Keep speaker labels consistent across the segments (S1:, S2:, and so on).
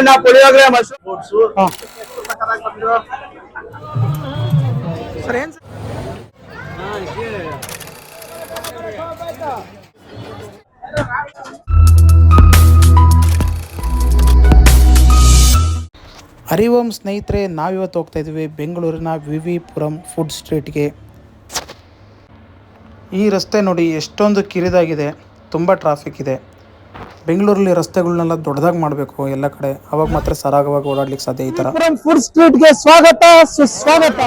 S1: ಚಿತ್ರಾನ್ನ ಪುಳಿಯೋಗ್ರೆ
S2: ಹರಿವಂ ಸ್ನೇಹಿತರೆ ನಾವಿವತ್ತು ಹೋಗ್ತಾ ಇದ್ದೀವಿ ಬೆಂಗಳೂರಿನ ವಿ ವಿ ಪುರಂ ಫುಡ್ ಸ್ಟ್ರೀಟ್ಗೆ. ಈ ರಸ್ತೆ ನೋಡಿ ಎಷ್ಟೊಂದು ಕಿರಿದಾಗಿದೆ ತುಂಬ ಟ್ರಾಫಿಕ್ ಇದೆ. ಬೆಂಗಳೂರಲ್ಲಿ ರಸ್ತೆಗಳನ್ನೆಲ್ಲ ದೊಡ್ಡದಾಗಿ ಮಾಡಬೇಕು ಎಲ್ಲ ಕಡೆ. ಅವಾಗ ಮಾತ್ರ ಸರಾಗವಾಗಿ ಓಡಾಡ್ಲಿಕ್ಕೆ ಸಾಧ್ಯ ಈ ಥರ
S1: ಫುಡ್ ಸ್ಟ್ರೀಟ್ಗೆ ಸ್ವಾಗತ ಸುಸ್ವಾಗತ.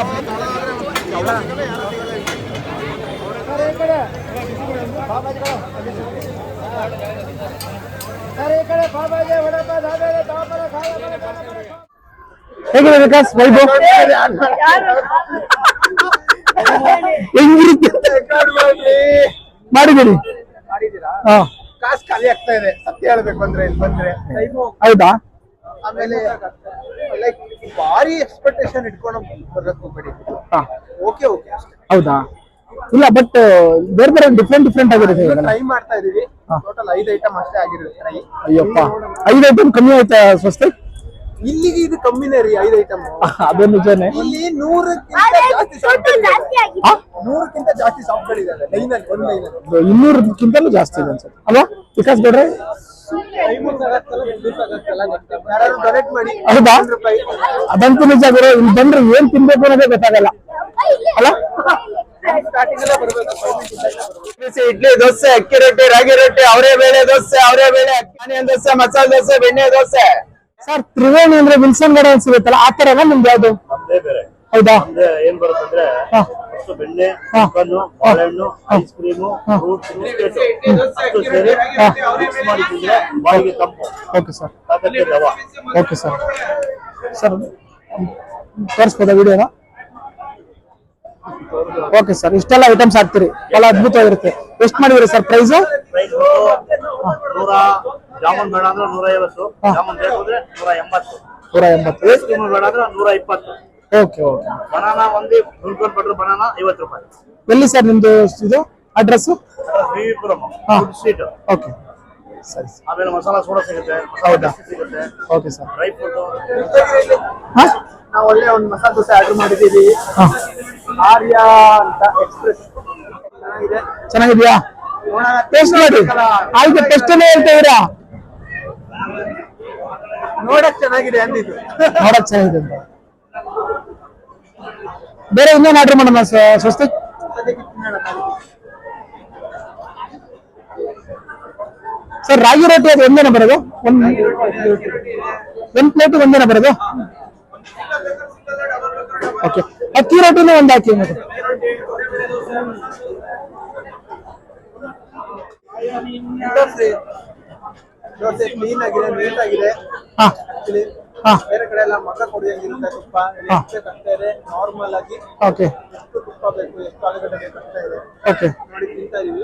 S1: ಹೇಗಿದೆ ವಿಕಾಸ್ ವೈಭವ್? ಹೆಂಗಿರುತ್ತೆ? ಮಾಡಿದ್ದೀರಿ? ಹಾ.
S3: ಕಾಸು ಖಾಲಿ ಆಗ್ತಾ ಇದೆ ಸತ್ಯ ಹೇಳ್ಬೇಕು ಅಂದ್ರೆ ಇಲ್ಲಿ ಬಂದ್ರೆ.
S1: ಹೌದಾ?
S3: ಆಮೇಲೆ ಲೈಕ್ ಭಾರಿ ಎಕ್ಸ್ಪೆಕ್ಟೇಷನ್ ಇಟ್ಕೊಂಡು ಬರ್ಬೇಕು ಹೋಗ್ಬೇಡಿ
S1: ಹಾ.
S3: ಓಕೆ ಓಕೆ ಅಷ್ಟೇ.
S1: ಹೌದಾ? ಇಲ್ಲ ಬಟ್ ಬೇರೆ ಬೇರೆ ಡಿಫ್ರೆಂಟ್ ಡಿಫ್ರೆಂಟ್ ಆಗಿರುತ್ತೆ.
S3: ಟ್ರೈ ಮಾಡ್ತಾ ಇದೀವಿ. ಟೋಟಲ್ ಐದು ಐಟಮ್ ಅಷ್ಟೇ ಆಗಿರುತ್ತೆ ಟ್ರೈ
S1: ಅಯ್ಯಪ್ಪ. ಐದು ಐಟಮ್ ಕಮ್ಮಿ ಆಯ್ತಾ ಸ್ವಸ್ತಿ
S3: ಇಲ್ಲಿಗೆ ಇದು ಕಮ್ಮಿನೇ ರೀ ಐದು ಐಟಮ್
S1: ಅದು ನಿಜನೇ.
S3: ಇಲ್ಲಿ ನೂರಕ್ಕಿಂತ ಜಾಸ್ತಿ ಶಾಪ್ಗಳಿದ್ದಾವೆ ನೂರಕ್ಕಿಂತ ಜಾಸ್ತಿ ಶಾಪ್ಗಳಿದ್ದಾವೆ ಲೈನ್ ಅಲ್ಲಿ ಒಂದು ಲೈನ್ ಅಲ್ಲಿ.
S1: ಇನ್ನೂರಕ್ಕಿಂತಲೂ ಜಾಸ್ತಿ ಇದೆ ಅನ್ಸುತ್ತೆ. ಅಲ್ವಾ ವಿಕಾಸ್ ಗೌಡ್ರೆ
S3: ಯಾರು ಡೊನೇಟ್ ಮಾಡಿ
S1: ಹೌದಾ?
S3: ರೂಪಾಯಿ.
S1: ಅದಂತೂ ನಿಜ ಗುರು ಇಲ್ಲಿ ಬಂದ್ರೆ ಏನ್ ತಿನ್ಬೇಕು ಅನ್ನೋದೇ ಗೊತ್ತಾಗಲ್ಲ. ಅಲ್ಲ? ಇಡ್ಲಿ ದೋಸೆ ಅಕ್ಕಿ ರೊಟ್ಟಿ ರಾಗಿ ರೊಟ್ಟಿ ಅವರೇ ಬೇಳೆ ದೋಸೆ ಅವರೇ ಬೇಳೆ ಆನಿಯನ್ ದೋಸೆ ಮಸಾಲೆ ದೋಸೆ ಬೆಣ್ಣೆ ದೋಸೆ. ಸರ್ ತ್ರಿವೇಣಿ ಅಂದ್ರೆ ವಿಲ್ಸನ್ ಗಾರ್ಡನ್ ಸಿಗುತ್ತಲ್ಲ ಆ ತರ ನಿಮ್ದು ಯಾವ್ದು?
S4: ಒಂದೇ ಬೇರೆ.
S1: ಹೌದಾ?
S4: ಏನ್ ಬರುತ್ತಂದ್ರೆ
S1: ಹಾ.
S4: ಬೆಣ್ಣೆ
S1: ಹಾ.
S4: ಬಾಳೆಹಣ್ಣು ಐಸ್ ಕ್ರೀಮು ಫ್ರೂಟ್ಸ್ ಬಿಸ್ಕೆಟ್ ಅಷ್ಟು ಸೇರಿ ಮಿಕ್ಸ್ ಮಾಡಿ ತಿಂದ್ರೆ ಬಾಯಿಗೆ ತಂಪು.
S1: Okay
S4: sir. ದವ
S1: okay sir. Sir ತೋರಿಸ್ಬೋದಾ ವಿಡಿಯೋನ? ಓಕೆ ಸರ್ ಇಷ್ಟೆಲ್ಲ ಐಟಮ್ಸ್ ಹಾಕ್ತೀರಿ. ಎಲ್ಲ ಅದ್ಭುತವಾಗಿರುತ್ತೆ. ಎಷ್ಟು ಮಾಡಿದ್ರಿ ಸರ್ ಪ್ರೈಸು
S4: ನೂರ ಜಾಮೂನ್ ಬೇಡ ಅಂದ್ರೆ ನೂರ ಐವತ್ತು. ಜಾಮೂನ್ ಬೇಕು ಅಂದ್ರೆ ನೂರ ಎಂಬತ್ತು.
S1: ನೂರ ಎಂಬತ್ತು.
S4: ಐಸ್ ಕ್ರೀಮ್ ಬೇಡ ಅಂದ್ರೆ ನೂರ ಇಪ್ಪತ್ತು.
S1: ಓಕೆ ಓಕೆ
S4: ಬನಾನಾ ಒಂದು ಹುಲ್ಕೊಂಡ್ ಬಟ್ರ್ ಬನಾನಾ ಐವತ್ತು ರೂಪಾಯಿ.
S1: ಎಲ್ಲಿ ಸರ್ ನಿಮ್ದು ಇದು? ಅಡ್ರೆಸ್ಸು
S4: ಬಿ
S1: ಹಾ.
S4: ಫುಡ್ ಸ್ಟ್ರೀಟ್
S1: ಓಕೆ ಸರಿ
S4: ಆಮೇಲೆ ಮಸಾಲಾ ಸೋಡಾ ಸಿಗುತ್ತೆ
S1: ಹೌದಾ?
S4: ಸಿಗುತ್ತೆ
S1: ಓಕೆ ಸರ್.
S4: Dry fruit.
S1: ಹಾಂ?
S3: ನಾವು ಒಳ್ಳೆ ಒಂದು ಮಸಾಲೆ ದೋಸೆ ಆರ್ಡರ್ ಮಾಡಿದ್ದೀವಿ. ಆರ್ಯ ಅಂತ ಎಕ್ಸ್ಪ್ರೆಸ್ ಚೆನ್ನಾಗಿದೆ.
S1: ಚೆನ್ನಾಗಿದೆಯಾ? ಟೇಸ್ಟ್ ಮಾಡಿ ಆಯ್ತು ಟೆಸ್ಟ್ ಹೇಳ್ತಾ ಇದೀರಾ
S3: ನೋಡಕ್ ಚೆನ್ನಾಗಿದೆ ಅಂದಿದ್ದು.
S1: ನೋಡಕ್ ಚೆನ್ನಾಗಿದೆ ಅಂತ. ಬೇರೆ ಇನ್ನೇನು ಆರ್ಡರ್ ಮಾಡೋಣ ಸರ್ ಸ್ವಸ್ತಿ
S3: ಅದಕ್ಕೆ ತಿನ್ನೋಣ ನಾವು.
S1: ಸರ್ ರಾಗಿ ರೊಟ್ಟಿ ಅದು ಒಂದೇನ ಬರೋದು? ಒಂದ್ ಒಂದ್ ಪ್ಲೇಟ್ ಒಂದೇನ ಬರೋದು? ಓಕೆ ಅಕ್ಕಿ ರೊಟ್ಟಿನೂ ಒಂದು ಹಾಕಿ ಮತ್ತೆ.
S3: ದೋಸೆ ಕ್ಲೀನ್ ಆಗಿದೆ ನೀಟ್ ಆಗಿದೆ.
S1: ಹಾ.
S3: ಬೇರೆ ಕಡೆ ಎಲ್ಲ ಮಗ ಕೊಡಿಯಂಗಿರುತ್ತೆ ತುಪ್ಪ. ಇದೆ ನಾರ್ಮಲ್ ಆಗಿ.
S1: ಓಕೆ
S3: ಎಷ್ಟು ತುಪ್ಪ ಬೇಕು ಎಷ್ಟು ಆಲೂಗಡ್ಡೆ ಬೇಕು ಅಂತ ಇದೆ.
S1: ಓಕೆ
S3: ನೋಡಿ ತಿಂತಾ ಇದೀವಿ.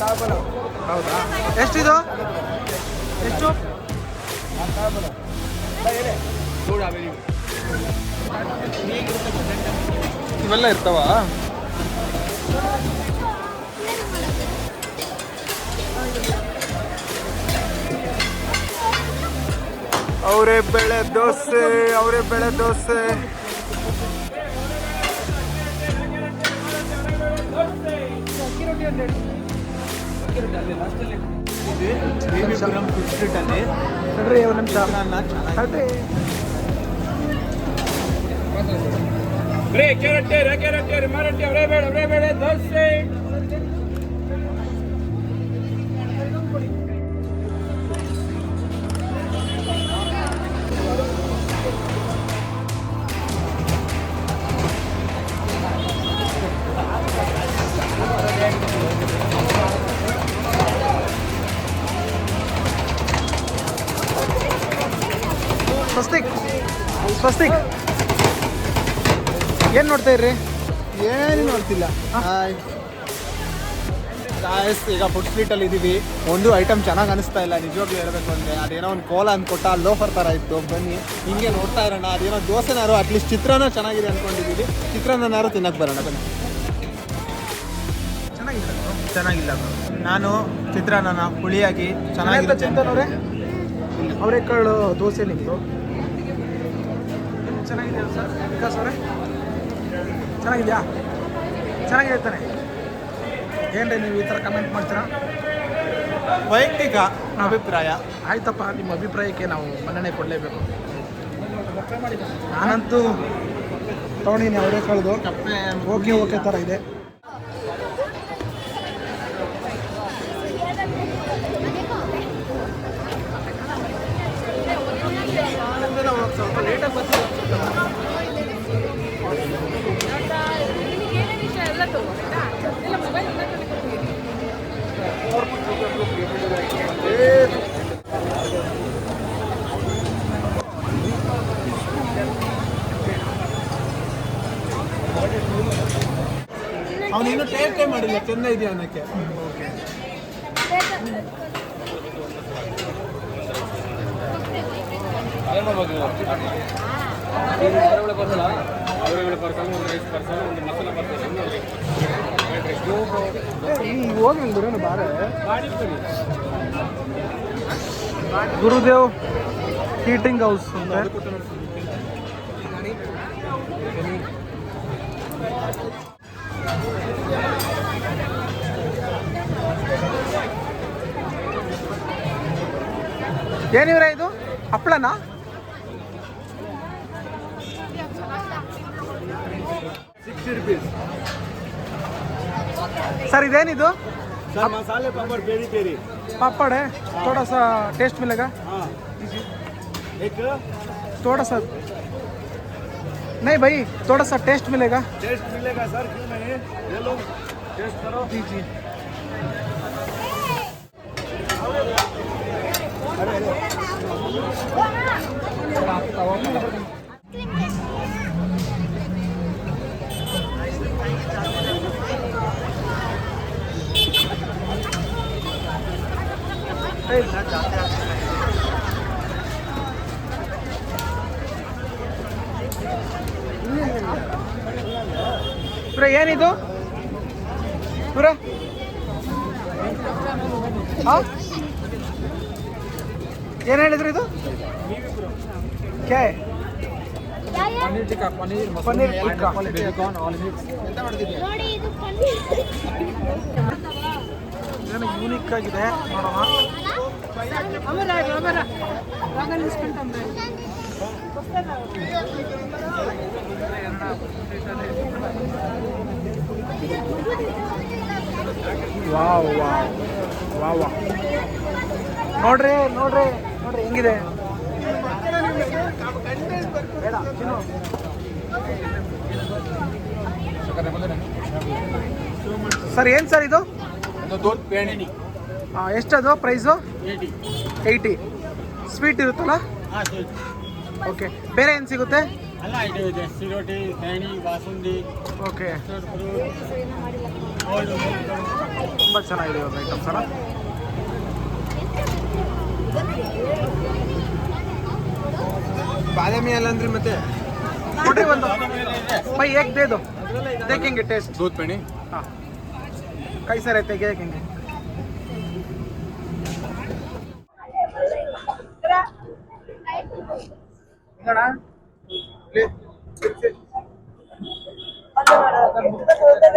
S1: ಹೌದಾ ಎಷ್ಟಿದು? ಎಷ್ಟು?
S3: ಇವೆಲ್ಲ ಇರ್ತಾವ? ಅವರೇ ಬೆಳೆ ದೋಸೆ ಅವರೇ ಬೆಳೆ dosa. ತಡ್ರಿ ಒಂದು ನಿಮಿಷ ತಡ್ರಿ
S2: ಸ್ವಸ್ತಿಕ್ ಸ್ವಸ್ತಿಕ್ ಏನು ನೋಡ್ತಾ ಇರ್ರಿ
S3: ಏನು ನೋಡ್ತಿಲ್ಲ. ಗಾಯಸ್ ಈಗ ಫುಡ್ ಸ್ಟ್ರೀಟ್ ಅಲ್ಲಿ ಇದೀವಿ. ಒಂದು ಐಟಮ್ ಚೆನ್ನಾಗಿ ಅನಿಸ್ತಾ ಇಲ್ಲ ನಿಜವಾಗ್ಲೂ ಹೇಳ್ಬೇಕು ಅಂದ್ರೆ. ಅದೇನೋ ಒಂದು ಕೋಲ ಅಂದ್ಕೊಟ್ಟ ಲೋಫರ್ ತರ ಇತ್ತು. ಬನ್ನಿ ಹಿಂಗೆ ನೋಡ್ತಾ ಇರೋಣ. ಅದೇನೋ ದೋಸೆನಾರು ಅಟ್ಲೀಸ್ಟ್ ಚಿತ್ರಾನ ಚೆನ್ನಾಗಿದೆ ಅನ್ಕೊಂಡಿದೀವಿ. ಚಿತ್ರಾನ್ನನಾರು ತಿನ್ನಕ್ ಬರೋಣ ಬನ್ನಿ. ಚೆನ್ನಾಗಿಲ್ಲ ನಾನು ಚಿತ್ರಾನ್ನ ಹುಳಿಯಾಗಿ ಚೆನ್ನಾಗಿಲ್ಲ
S2: ಚಿಂತನವ್ರೆ ಅವರೆಕಾಳು ದೋಸೆ ನಿಮ್ಮದು ಚೆನ್ನಾಗಿದೆ ಸರ್? ವಿಕಾಸ್ ಅವರೇ? ಚೆನ್ನಾಗಿದೆಯಾ? ಚೆನ್ನಾಗಿದೆ ತಾನೆ. ಏನ್ರಿ ನೀವು ಈ ಥರ ಕಮೆಂಟ್ ಮಾಡ್ತೀರಾ?
S3: ವೈಯಕ್ತಿಕ ಅಭಿಪ್ರಾಯ.
S2: ಆಯ್ತಪ್ಪ ನಿಮ್ಮ ಅಭಿಪ್ರಾಯಕ್ಕೆ ನಾವು ಮನ್ನಣೆ ಕೊಡಲೇಬೇಕು. ನಾನಂತೂ ತೊಗೊಂಡಿನಿ ಕಳೆದು. ಓಕೆ ಓಕೆ ಥರ ಇದೆ.
S3: ಅವನು ಇನ್ನೂ ಟೇಸ್ಟೇ ಮಾಡಿಲ್ಲ ಚೆನ್ನ ಇದೆಯಾ ಅನ್ನಕ್ಕೆ?
S2: ಹೋಗಿ ಬರೋಣ ಬಾರೆ. ಗುರುದೇವ್ ಹೀಟಿಂಗ್ ಹೌಸ್ ಏನಿವ್ರೆ ಇದು? ಹಪ್ಪಳನಾ?
S3: ಸಿಕ್ಸ್ಟಿ ರುಪೀಸ್
S2: ಸರ್ ಇದೇನಿದು
S3: ಸರ್ ಮಸಾಲೆ ಪಾಪಡ್ ಬೇರಿ ಬೇರಿ
S2: पापड़ है थोड़ा सा टेस्ट मिलेगा
S3: हाँ एक
S2: थोड़ा सा नहीं भाई थोड़ा सा टेस्ट मिलेगा
S3: टेस्ट मिलेगा सर क्यों नहीं ले लो टेस्ट करो
S2: जी जी ಪುರ ಏನಿದು? ಪುರ? ಏನು ಹೇಳಿದ್ರು ಇದು? ಹೈ? ಪನ್ನೀರ್ ಟಿಕ್ಕಾ.
S5: ನೋಡಿ ಇದು ಪನ್ನೀರ್.
S2: ಯೂನಿಕ್ ಆಗಿದೆ ನೋಡೋಣ ವಾವ್ ವಾವ್. ನೋಡ್ರಿ ನೋಡ್ರಿ ನೋಡ್ರಿ ಹೆಂಗಿದೆ? ಸರ್ ಏನ್ ಸರ್ ಇದು? ಹಾಂ ಎಷ್ಟದು ಪ್ರೈಸು? ಏಯ್ಟಿ ಸ್ವೀಟ್ ಇರುತ್ತಲ್ಲ? ಓಕೆ ಬೇರೆ ಏನು ಸಿಗುತ್ತೆ?
S3: ಅಲ್ಲ ಐಟಮ್ ಇದೆ. ಸಿರೋಟಿ ನೈನಿ ಬಾಸುಂದಿ.
S2: ಓಕೆ ತುಂಬ ಚೆನ್ನಾಗಿದೆ ಇವಾಗ ಐಟಮ್ಸ್ ಅಲ್ಲ
S3: ಬಾದಾಮಿ ಅಲ್ಲ ಅಂದ್ರಿ ಮತ್ತೆ?
S2: ಕೊಡ್ರಿ ಒಂದು. ಬೈ ಏಕ್ ದೇದು ದೇಖೆಂಗೆ ಟೇಸ್ಟ್
S3: ದೂದ್ ಪೇಣಿ.
S2: ಹಾಂ. ಕೈ ಸರ್ ಐತೆ ಹೆಂಗೆ?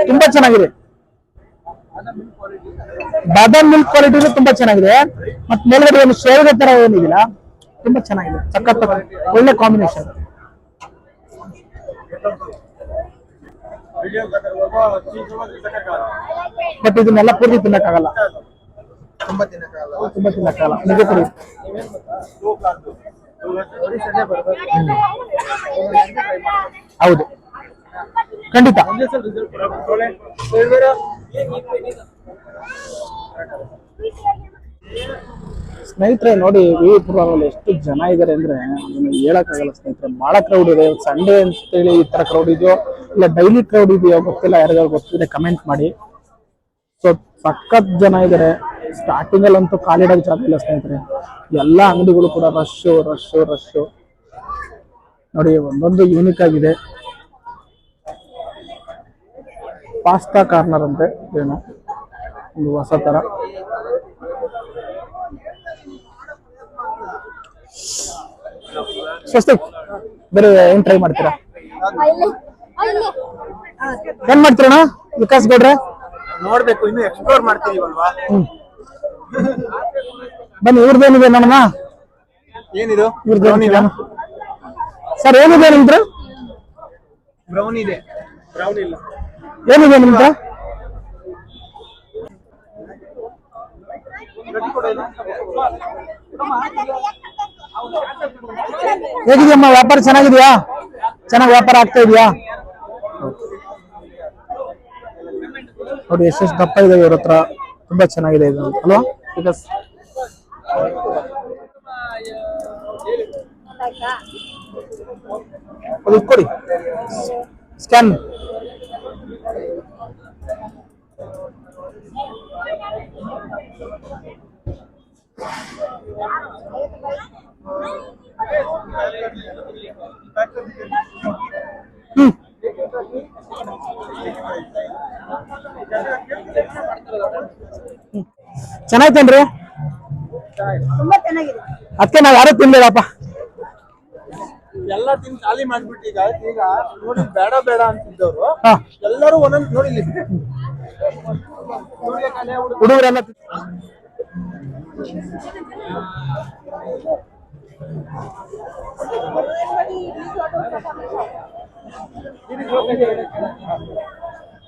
S2: ತುಂಬಾ ಚೆನ್ನಾಗಿದೆ. ಬಾದಾಮ್ ಮಿಲ್ಕ್ ಕ್ವಾಲಿಟಿ ತುಂಬಾ ಚೆನ್ನಾಗಿದೆ. ಮತ್ತೆ ಮೇಲ್ಗಡೆ ಒಂದು ಸೇವೆ ತರ ಏನಿದಿಲ್ಲ ತುಂಬಾ ಚೆನ್ನಾಗಿದೆ. ಸಖತ್ ಒಳ್ಳೆ ಕಾಂಬಿನೇಷನ್ ಬಟ್ ಇದನ್ನೆಲ್ಲ ಪೂರ್ತಿ ತಿನ್ನಕ್ಕಾಗಲ್ಲ.
S3: ತುಂಬಾ ತಿನ್ನಕ್ಕಾಗಲ್ಲ.
S2: ತುಂಬಾ ತಿನ್ನಕ್ಕಾಗಲ್ಲ. ನಿಜ ಕೊಡಿ ಹೌದು. ಖಂಡಿತ.
S1: ಸ್ನೇಹಿತರೆ, ನೋಡಿ ವಿ ಎಷ್ಟು ಜನ ಇದಾರೆ ಅಂದ್ರೆ ಅದನ್ನ ಹೇಳಕ್ಕಾಗಲ್ಲ ಸ್ನೇಹಿತರೆ. ಬಹಳ ಕ್ರೌಡ್ ಇದೆ. ಸಂಡೇ ಅಂತೇಳಿ ಈ ತರ ಕ್ರೌಡ್ ಇದೆಯೋ, ಇಲ್ಲ ಡೈಲಿ ಕ್ರೌಡ್ ಇದೆಯೋ ಗೊತ್ತಿಲ್ಲ. ಯಾರಿಗಾರು ಗೊತ್ತಿದೆ ಕಮೆಂಟ್ ಮಾಡಿ. ಸೊ ಸಖತ್ ಜನ ಇದಾರೆ. ಸ್ಟಾರ್ಟಿಂಗ್ ಖಾಲಿ ಕಾಲಿಡಕ್ ಜಾಗ ಇಲ್ಲ ಸ್ನೇಹಿತರೆ. ಎಲ್ಲ ಅಂಗಡಿಗಳು ಕೂಡ ರಶ್ ರಶ್ ರಶ್ ನೋಡಿ ಒಂದೊಂದು ಯೂನಿಕ್ ಆಗಿದೆ. ಪಾಸ್ತಾ ಕಾರ್ನರ್ ಅಂತೆ ಏನು ಒಂದು ಹೊಸ ತರ. ಸ್ವಸ್ತಿ ಬೇರೆ ಏನ್ ಟ್ರೈ ಮಾಡ್ತೀರಾ? ಏನ್ ಮಾಡ್ತೀರಣ್ಣ ವಿಕಾಸ್ ಗೌಡ್ರೆ?
S3: ನೋಡ್ಬೇಕು ಇನ್ನು ಎಕ್ಸ್ಪ್ಲೋರ್ ಮಾಡ್ತೀವಲ್ವಾ
S1: ಹ್ಮ್. ಬನ್ನಿ ಇವ್ರದ್ದೇನಿದೆ ನನ್ನ
S3: ಏನಿದು?
S1: ಇವ್ರದ್ದು ಸರ್ ಏನಿದೆ ನಿಮ್ದು
S3: ಬ್ರೌನ್ ಇದೆ. ಬ್ರೌನ್ ಇಲ್ಲ.
S1: ಏನಿದೆ ನಿಮ್ದು ಹೇಗಿದೆಯಮ್ಮ ವ್ಯಾಪಾರ ಚೆನ್ನಾಗಿದೆಯಾ? ಚೆನ್ನಾಗಿ ವ್ಯಾಪಾರ ಆಗ್ತಾ ಇದೆಯಾ? ನೋಡಿ ಎಷ್ಟೆಷ್ಟು ದಪ್ಪ ಇದೆ ಇವ್ರ ಹತ್ರ. ತುಂಬಾ ಚೆನ್ನಾಗಿದೆ ಇದು. ಅಲ್ವಾ? ಬಿಕಾಸ್ ಅದು ಕೊಡಿ ಸ್ಕ್ಯಾನ್ ಹ್ಮ್ ಚೆನ್ನಾಯ್ತೇನ್ರಿ?
S5: ಚೆನ್ನಾಗಿದೆ.
S1: ಅದಕ್ಕೆ ನಾವ್ ಯಾರು ತಿನ್ಲಿಲ್ಲಪ್ಪ
S3: ಎಲ್ಲ ತಿನ್ ಖಾಲಿ ಮಾಡ್ಬಿಟ್ಟು ಈಗ ಈಗ ನೋಡಿ ಬೇಡ ಬೇಡ ಅಂತಿದ್ದವ್ರು.
S1: ಹಾ.
S3: ಎಲ್ಲರೂ ಒಂದೊಂದು ನೋಡಿ
S1: ಹುಡುಗರೆಲ್ಲ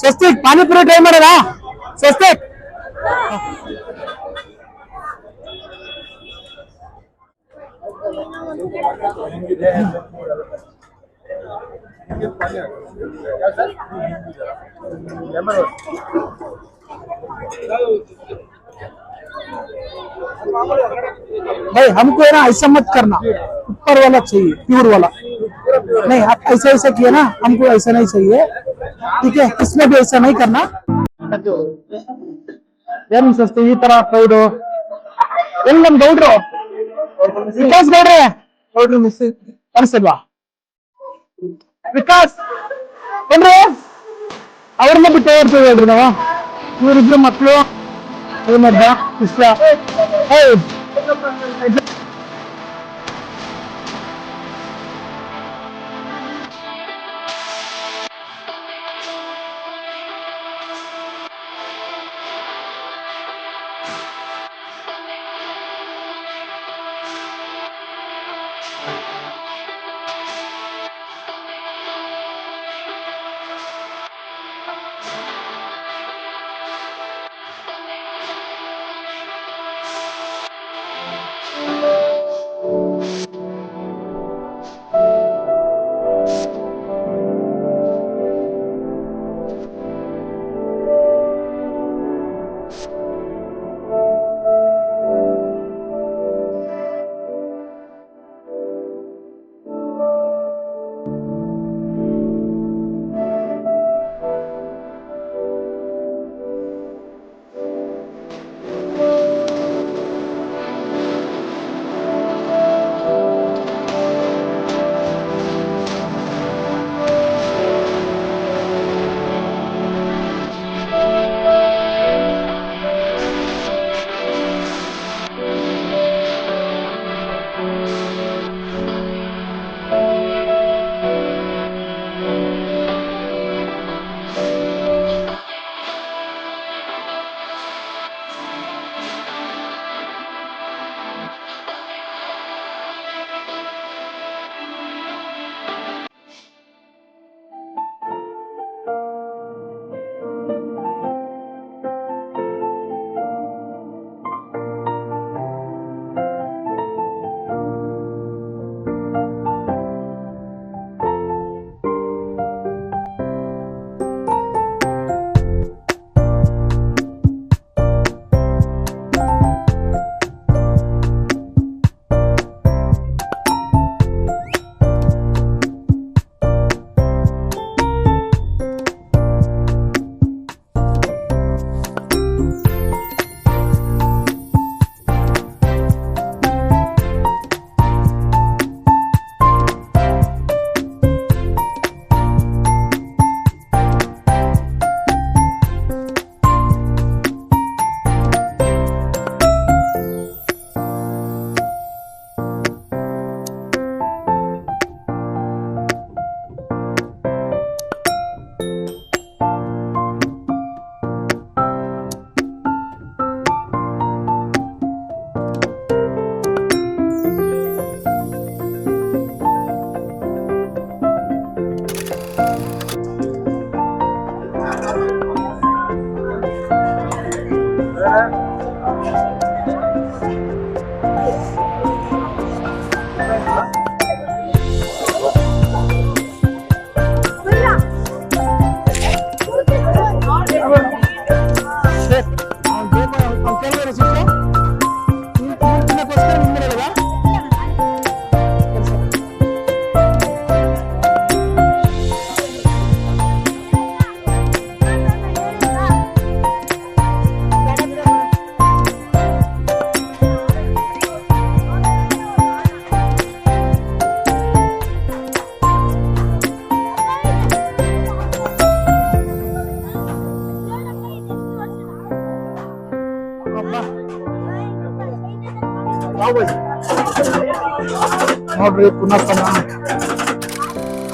S1: ಸ್ವಸ್ತಿಕ್ ಪಾನಿಪುರಿ ಟ್ರೈ ಮಾಡೋದಾ ಸ್ವಸ್ತಿಕ್ भाई हमको है ना ऐसा मत करना ऊपर वाला चाहिए प्योर वाला नहीं आप ऐसा ऐसा किया ना हमको ऐसा नहीं चाहिए ठीक है इसमें भी ऐसा नहीं करना ಏನ್ ಅನ್ಸುತ್ತೆ ಈ ತರ ಕ್ರೌಡು ಎಲ್ಲಿ ನಮ್ ಗೌಡ್ರು ವಿಕಾಸ್ ಗೌಡ್ರೆ ಗೌಡ್ರು ಮಿಸ್ ಅನ್ಸಲ್ವಾ ವಿಕಾಸ್ ಏನ್ರಿ ಅವ್ರನ್ನ ಬಿಟ್ಟು ಹೋಗ್ತೀವಿ ಹೇಳ್ರಿ ನಾವು ಇವರಿಬ್ರು ಮಕ್ಕಳು ಏನದ್ದ ಇಷ್ಟ ಏಯ್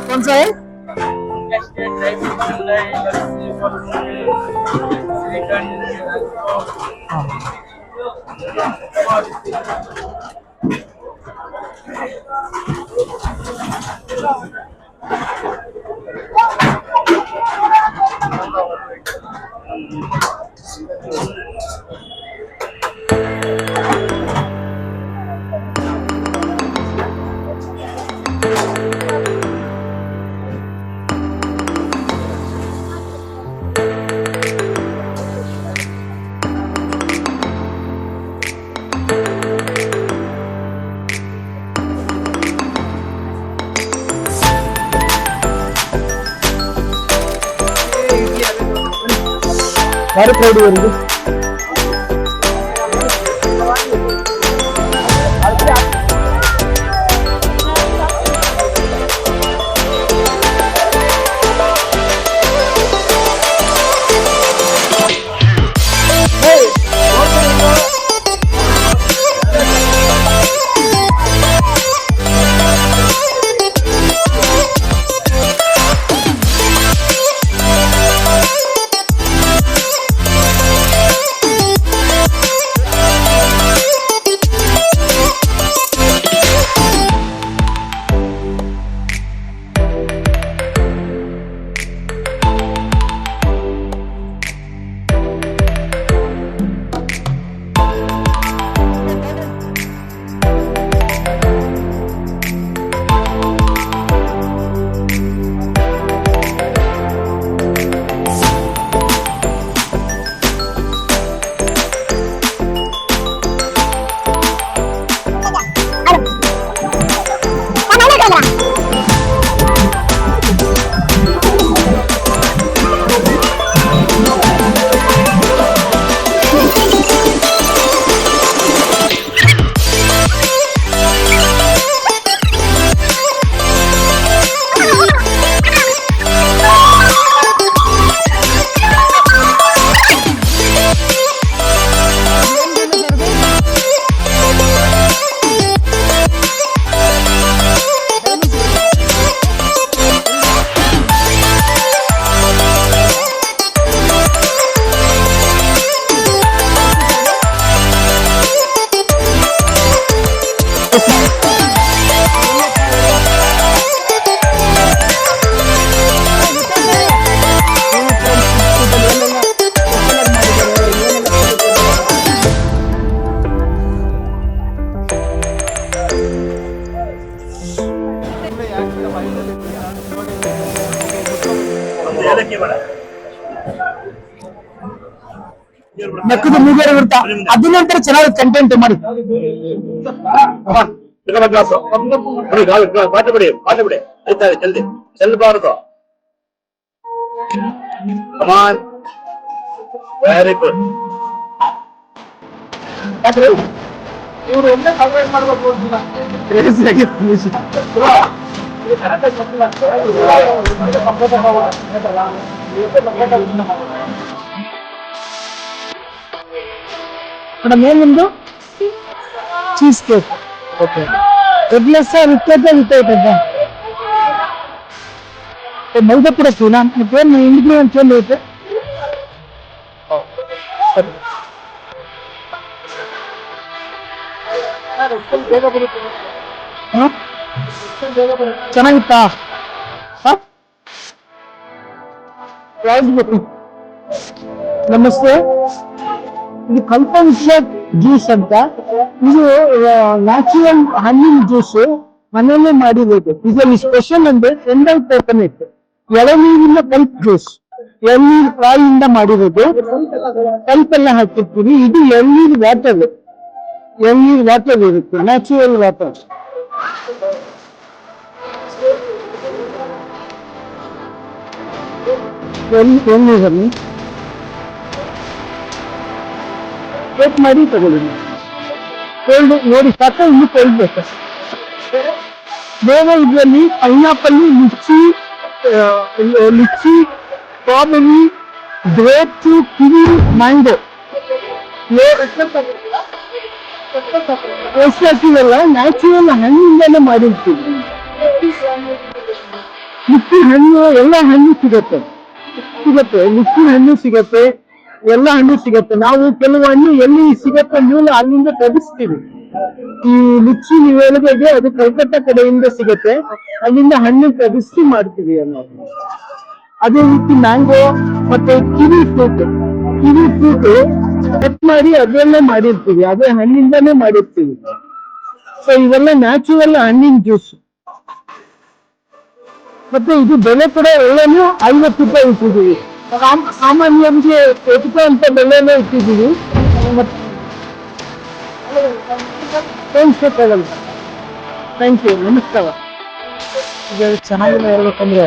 S6: कौन सा है Thank you. ಇದೆ
S1: ಒಂದು
S6: ನಕ್ಕದು ಮೂಗೇರ ಬಿಡ್ತಾ ಅದನ್ನಂತರ ನಂತರ ಚೆನ್ನಾಗಿ ಕಂಟೆಂಟ್ ಮಾಡಿ.
S1: ಪಾಠ ಬಿಡಿ ಪಾಠ ಬಿಡಿ ಆಯ್ತಾ ಜಲ್ದಿ ಚೆಲ್ಲಬಾರದು ಕಮಾನ್ ವೆರಿ ಗುಡ್
S6: ಇವ್ರು ಒಳ್ಳೆ ಸರ್ವೈವ್ ಮಾಡ್ಬೇಕು ಅಂತಿಲ್ಲ ಕ್ರೇಜಿ ಆಗಿತ್ತು ಮೇಡಮ್ ಏನ್ ನಿಮ್ದು ಚೀಸ್ ಕೇಕ್ ಓಕೆ ಎಗ್ಲೆಸ್ ವಿತ್ತೈತೆ ವಿತ್ತೈತೆ ಮೈದಾ ಕೂಡ ಚೂನಾ ಮತ್ತೇನು ಇಂಗ್ರೀಡಿಯೆಂಟ್ಸ್ ಏನು ಐತೆ ಸರಿ ಹ? ಚೆನ್ನಾಗಿತ್ತಾ ಹ? ಯಾವ್ದು ಬೇಕು ನಮಸ್ತೆ ಇದು ಕಲ್ಪವಿಷ ಜ್ಯೂಸ್ ಅಂತ. ಇದು ನ್ಯಾಚುರಲ್ ಹಣ್ಣಿನ ಜ್ಯೂಸ್ ಮನೆಯಲ್ಲೇ ಮಾಡಿರೋದು. ಇದರಲ್ಲಿ ಸ್ಪೆಷಲ್ ಅಂದ್ರೆ ಎಂಡಲ್ ಕೋಕೋನಟ್ ಎಳನೀರಿನ ಕಲ್ಪ್ ಜ್ಯೂಸ್ ಎಳ್ನೀರು ಕಾಯಿಯಿಂದ ಮಾಡಿರೋದು. ಕಲ್ಪ್ ಎಲ್ಲ ಹಾಕಿರ್ತೀವಿ. ಇದು ಎಳ್ನೀರು ವಾಟರ್ ಎಳ್ನೀರು ವಾಟರ್ ಇರುತ್ತೆ. ನ್ಯಾಚುರಲ್ ವಾಟರ್ ಎಳ್ನೀರಲ್ಲಿ ಚೆಕ್ ಮಾಡಿ ತಗೊಳ್ಳಿ. ಕೋಲ್ಡ್ ನೋಡಿ ಸಾಕ ಇನ್ನು ಕೋಲ್ಡ್ ಬೇಕು ಬೇರೆ ಇದರಲ್ಲಿ ಪೈನಾಪಲ್ ಆ, ಲಿಚ್ಚಿ ಸ್ಟ್ರಾಬೆರಿ ಗ್ರೇಪ್ಸ್ ಕಿವಿ ಮ್ಯಾಂಗೋ. ಎಷ್ಟು ನ್ಯಾಚುರಲ್ ಹಣ್ಣಿಂದಲೇ ಮಾಡಿರ್ತೀವಿ. ಮಿಕ್ಕಿ ಹಣ್ಣು ಎಲ್ಲ ಹಣ್ಣು ಸಿಗತ್ತೆ. ಸಿಗತ್ತೆ ಮಿಕ್ಕಿ ಹಣ್ಣು ಸಿಗತ್ತೆ. ಎಲ್ಲ ಹಣ್ಣು ಸಿಗತ್ತೆ. ನಾವು ಕೆಲವು ಹಣ್ಣು ಎಲ್ಲಿ ಸಿಗತ್ತೆ ಮೂಲ ಅಲ್ಲಿಂದ ತಗಿಸ್ತೀವಿ ಈ ಲಿಚ್ಚಿ ನೀವು ಹೇಳಿದಾಗೆ ಅದು ಕಲ್ಕತ್ತಾ ಕಡೆಯಿಂದ ಸಿಗತ್ತೆ. ಅಲ್ಲಿಂದ ಹಣ್ಣು ತರಿಸಿ ಮಾಡ್ತೀವಿ ಅನ್ನೋದು. ಅದೇ ರೀತಿ ಮ್ಯಾಂಗೋ ಮತ್ತೆ kiwi fruit. Kiwi fruit cut ಮಾಡಿ ಅದರಲ್ಲೇ ಮಾಡಿರ್ತೀವಿ. ಅದೇ ಹಣ್ಣಿಂದಾನೇ ಮಾಡಿರ್ತೀವಿ. ಸೊ ಇವೆಲ್ಲ ನ್ಯಾಚುರಲ್ ಹಣ್ಣಿನ ಜ್ಯೂಸ್ ಮತ್ತೆ ಇದು ಬೆಲೆ ಕೂಡ ಎಲ್ಲಾನು ಐವತ್ತು ರೂಪಾಯಿ ಇಟ್ಟಿದ್ದೀವಿ. ಸಾಮ್- ಸಾಮಾನ್ಯರಿಗೆ ಎತ್ಕುವಂತ ಬೆಲೆನೇ ಇಟ್ಟಿದ್ದೀವಿ ಮತ್ತೆ ತಗೊಳ್ಳಿ ಥ್ಯಾಂಕ್ ಯು ನಮಸ್ಕಾರ ಇದು ಚೆನ್ನಾಗಿಲ್ಲ ಹೇಳ್ಬೇಕಂದ್ರೆ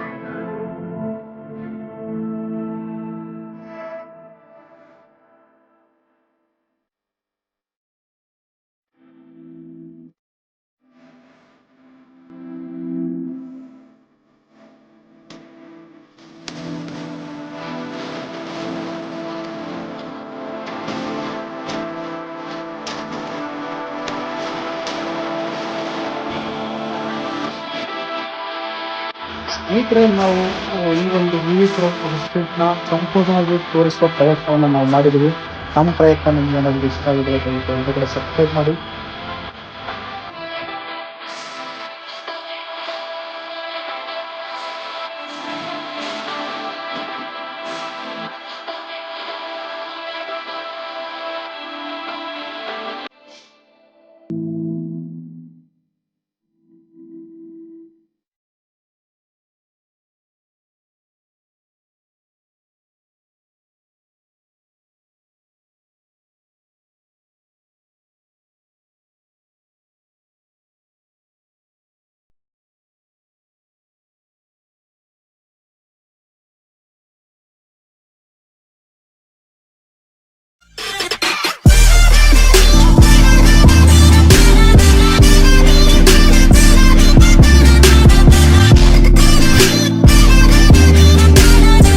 S6: ಸ್ನೇಹಿತರೆ ನಾವು ಈ ಒಂದು ವಿವಿಧ ನ ಸಂಪೂರ್ಣವಾಗಿ ತೋರಿಸುವ ಪ್ರಯತ್ನವನ್ನು ನಾವು ಮಾಡಿದ್ವಿ. ನಮ್ಮ ಪ್ರಯತ್ನ ನಿಮಗೆ ಏನಾದರೂ ಇಷ್ಟ ಆಗಿದ್ರೆ ದಯವಿಟ್ಟು ಒಂದು ಕಡೆ ಸಬ್ಸ್ಕ್ರೈಬ್ ಮಾಡಿ.